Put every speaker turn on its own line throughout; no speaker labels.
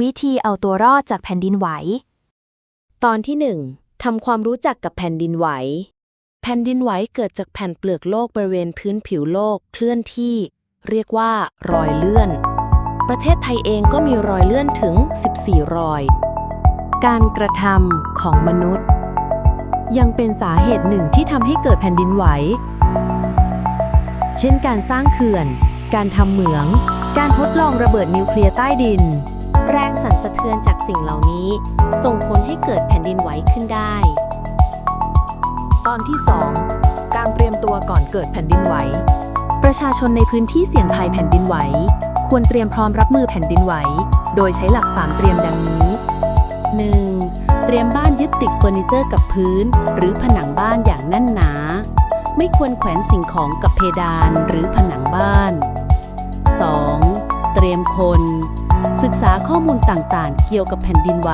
วิธีเอาตัวรอดจากแผ่นดินไหว
ตอนที่ 1ทำความรู้จักกับแผ่นดินไหว แผ่นดินไหวเกิดจากแผ่นเปลือกโลกบริเวณพื้นผิวโลกเคลื่อนที่ เรียกว่ารอยเลื่อน ประเทศไทยเองก็มีรอยเลื่อนถึง 14 รอย การกระทำของมนุษย์ ยังเป็นสาเหตุหนึ่งที่ทำให้เกิดแผ่นดินไหว เช่นการสร้างเขื่อน การทำเหมือง การทดลองระเบิดนิวเคลียร์ใต้ดิน แรงสั่นสะเทือนจากสิ่งเหล่านี้ ส่งผลให้เกิดแผ่นดินไหวขึ้นได้
ตอนที่ 2 การเตรียมตัวก่อนเกิดแผ่นดินไหว
ประชาชนในพื้นที่เสี่ยงภัยแผ่นดินไหว ควรเตรียมพร้อมรับมือแผ่นดินไหว โดยใช้หลักสามเตรียมดังนี้
1. เตรียมบ้านยึดติดเฟอร์นิเจอร์กับพื้น หรือผนังบ้านอย่างแน่นหนา ไม่ควรแขวนสิ่งของกับเพดานหรือผนังบ้าน 2. เตรียมคน ษาข้อมูลต่างๆ เกี่ยวกับแผ่นดินไหว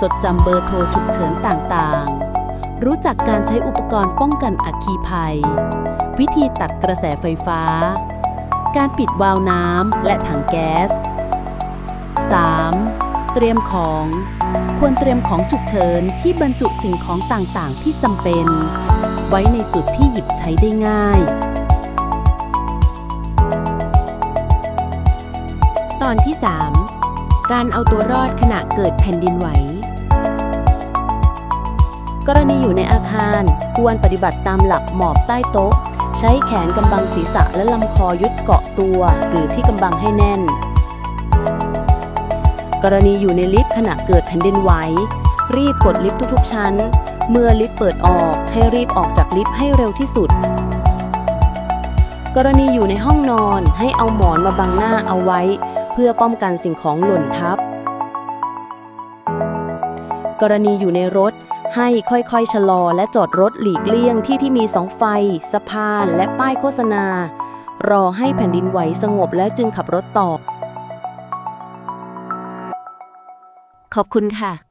จดจำเบอร์โทรฉุกเฉินต่างๆ รู้จักการใช้อุปกรณ์ป้องกันอัคคีภัย วิธีตัดกระแสไฟฟ้า การปิดวาล์วน้ำและถังแก๊ส 3. เตรียมของ ควรเตรียมของฉุกเฉินที่บรรจุสิ่งของต่างๆ ที่จำเป็น ไว้ในจุดที่หยิบใช้ได้ง่าย ตอนที่ 3 การเอาตัวรอดขณะเกิดแผ่นดินไหว กรณีอยู่ในอาคารควรปฏิบัติตามหลักหมอบใต้โต๊ะ ใช้แขนกำบังศีรษะและลำคอยึดเกาะตัว หรือที่กำบังให้แน่น กรณีอยู่ในลิฟต์ขณะเกิดแผ่นดินไหว รีบกดลิฟต์ทุกๆ ชั้น เมื่อลิฟต์เปิดออกให้รีบออกจากลิฟต์ให้เร็วที่สุดกรณีอยู่ในห้องนอนให้เอาหมอนมาบังหน้าเอาไว้ เพื่อป้องกันสิ่งของหล่นทับ กรณีอยู่ในรถให้ค่อยๆ ชะลอและจอดรถหลีกเลี่ยงที่ที่มีสองไฟ สะพานและป้ายโฆษณา รอให้แผ่นดินไหวสงบแล้วจึงขับรถต่อ ขอบคุณค่ะ